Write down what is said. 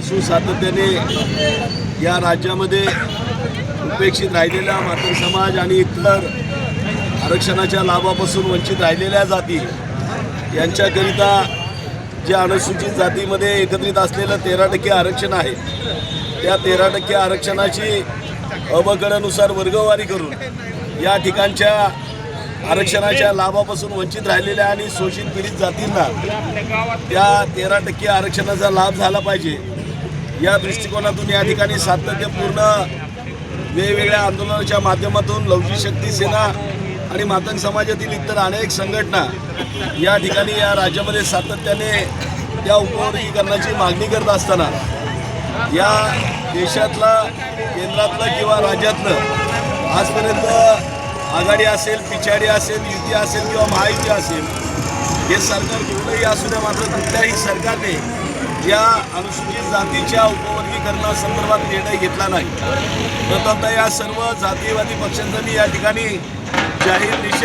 वर्षापासून सातत्याने या राज्यामध्ये उपेक्षित राहिलेला मातृ समाज आणि इतर आरक्षणाच्या लाभापासून वंचित राहिलेल्या जाती यांच्याकरिता ज्या अनुसूचित जातीमध्ये एकत्रित असलेलं तेरा टक्के आरक्षण आहे त्या तेरा टक्के आरक्षणाची अवगडनुसार वर्गवारी करून या ठिकाणच्या आरक्षणाच्या लाभापासून वंचित राहिलेल्या आणि शोषित पीडित जातींना त्या तेरा टक्के आरक्षणाचा लाभ झाला पाहिजे. या दृष्टिकोनातून या ठिकाणी सातत्यपूर्ण वेगवेगळ्या आंदोलनाच्या माध्यमातून लवचिक शक्ती सेना आणि मातंग समाजातील इतर अनेक संघटना या ठिकाणी या राज्यामध्ये सातत्याने त्या उपवर्गीकरणाची मागणी करत असताना या देशातला केंद्रातलं किंवा राज्यातलं आजपर्यंत आघाडी असेल पिछाडी असेल युती असेल किंवा महायुती असेल हे सरकार कुठलंही असू द्या मात्र कुठल्याही सरकारने या अनुसूचित जातीच्या उपवर्गीकरणासंदर्भात निर्णय घेतला नाही. प्रथमतः या सर्व जातीयवादी पक्षांचा मी या ठिकाणी जाहीर निषेध